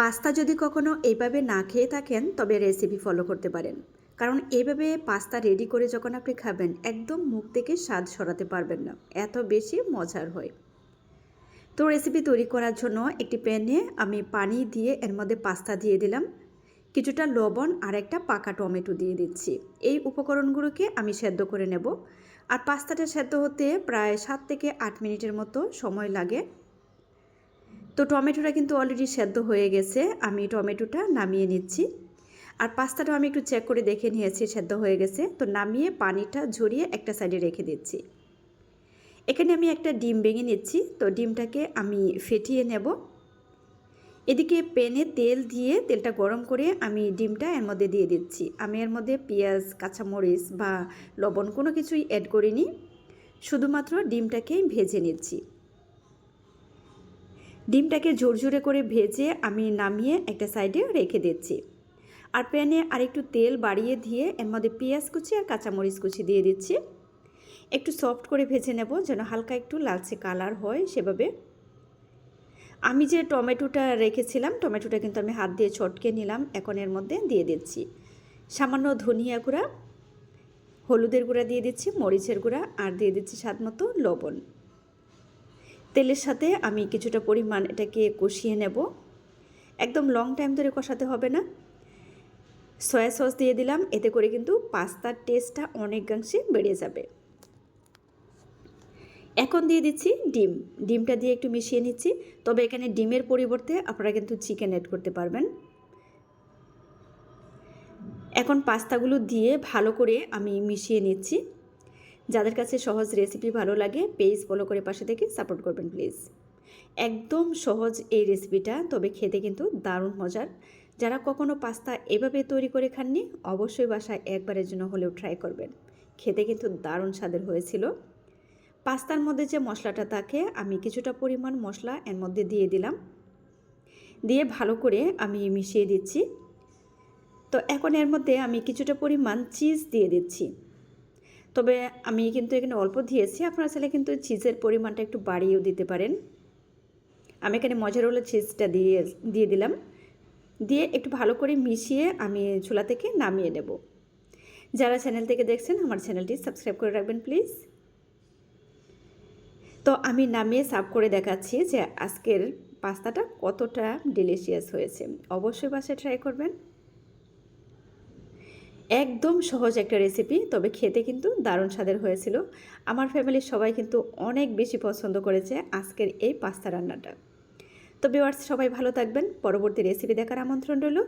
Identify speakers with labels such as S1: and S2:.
S1: Pasta যদি কখনো এইভাবে না খেয়ে থাকেন, তবে রেসিপি ফলো করতে পারেন। কারণ এইভাবে পাস্তা রেডি করে যখন আপনি খাবেন, একদম মুখ থেকে স্বাদ সরাতে পারবেন না। এত বেশি মজার হয়। তো রেসিপি তৈরি করার জন্য একটি প্যানে আমি পানি দিয়ে এর মধ্যে পাস্তা দিয়ে দিলাম। কিছুটা লবণ আর একটা পাকা টমেটো দিয়ে দিচ্ছি। এই উপকরণগুলোকে আমি সেদ্ধ করে নেব। আর পাস্তাটা সেদ্ধ হতে প্রায় সাত থেকে আট মিনিটের মতো সময় লাগে। তো টমেটোটা কিন্তু অলরেডি সেদ্ধ হয়ে গেছে, আমি টমেটোটা নামিয়ে নিচ্ছি। আর পাস্তাটাও আমি একটু চেক করে দেখে নিয়েছি, সেদ্ধ হয়ে গেছে। তো নামিয়ে পানিটা ঝরিয়ে একটা সাইডে রেখে দিচ্ছি। এখানে আমি একটা ডিম ভেঙে নিচ্ছি, তো ডিমটাকে আমি ফেটিয়ে নেব। এদিকে প্যানে তেল দিয়ে, তেলটা গরম করে আমি ডিমটা এর মধ্যে দিয়ে দিচ্ছি। আমি এর মধ্যে পেঁয়াজ, কাঁচামরিচ বা লবণ কোনো কিছুই অ্যাড করিনি, শুধুমাত্র ডিমটাকেই ভেজে নিচ্ছি। ডিমটাকে ঝুরঝুরে করে ভেজে আমি নামিয়ে একটা সাইডে রেখে দিচ্ছি। আর প্যানে আরেকটু তেল বাড়িয়ে দিয়ে এর মধ্যে পেঁয়াজ কুচি আর কাঁচামরিচ কুচি দিয়ে দিচ্ছি। একটু সফট করে ভেজে নেব যেন হালকা একটু লালচে কালার হয় সেভাবে। আমি যে টমেটোটা রেখেছিলাম, টমেটোটা কিন্তু আমি হাত দিয়ে ছটকে নিলাম, এখন এর মধ্যে দিয়ে দিচ্ছি। সামান্য ধনিয়া গুঁড়া, হলুদের গুঁড়া দিয়ে দিচ্ছি, মরিচের গুঁড়া, আর দিয়ে দিচ্ছি স্বাদ মতো লবণ। তেলের সাথে আমি কিছুটা পরিমাণ এটাকে কষিয়ে নেব। একদম লং টাইম ধরে কষাতে হবে না। সয়া সস দিয়ে দিলাম, এতে করে কিন্তু পাস্তার টেস্টটা অনেকাংশে বেড়ে যাবে। এখন দিয়ে দিচ্ছি ডিম। ডিমটা দিয়ে একটু মিশিয়ে নিচ্ছি। তবে এখানে ডিমের পরিবর্তে আপনারা কিন্তু চিকেন অ্যাড করতে পারবেন। এখন পাস্তাগুলো দিয়ে ভালো করে আমি মিশিয়ে নিচ্ছি। যাদের কাছে সহজ রেসিপি ভালো লাগে পেজ ফলো করে পাশে থেকে সাপোর্ট করবেন প্লিজ একদম সহজ এই রেসিপিটা তবে খেতে কিন্তু দারুণ মজার। যারা কখনো পাস্তা এভাবে তৈরি করে খাননি, অবশ্যই বাসায় একবারের জন্য হলেও ট্রাই করবেন। খেতে কিন্তু দারুণ স্বাদের হয়েছিল। পাস্তার মধ্যে যে মশলাটা থাকে, আমি কিছুটা পরিমাণ মশলা এর মধ্যে দিয়ে দিলাম। দিয়ে ভালো করে আমি মিশিয়ে দিচ্ছি। তো এখন এর মধ্যে আমি কিছুটা পরিমাণ চিজ দিয়ে দিচ্ছি। তবে আমি কিন্তু এখানে অল্প দিয়েছি। আপনারা চাইলে কিন্তু চিজের পরিমাণটা একটু বাড়িয়েও দিতে পারেন। আমি এখানে মজারোলা চিজটা দিয়ে দিয়ে দিলাম। দিয়ে একটু ভালো করে মিশিয়ে আমি চুলা থেকে নামিয়ে নেব। যারা চ্যানেল থেকে দেখছেন, আমার চ্যানেলটি সাবস্ক্রাইব করে রাখবেন প্লিজ তো আমি নামিয়ে সার্ভ করে দেখাচ্ছি যে আজকের পাস্তাটা কতটা ডিলিশিয়াস হয়েছে। অবশ্যই বাসায় ট্রাই করবেন। একদম সহজ একটা রেসিপি তবে খেতে কিন্তু দারুণ স্বাদের হয়েছিল। আমার ফ্যামিলির সবাই কিন্তু অনেক বেশি পছন্দ করেছে আজকের এই পাস্তা রান্নাটা। তো বিওয়ার্স সবাই ভালো থাকবেন। পরবর্তী রেসিপি দেখার আমন্ত্রণ রইল।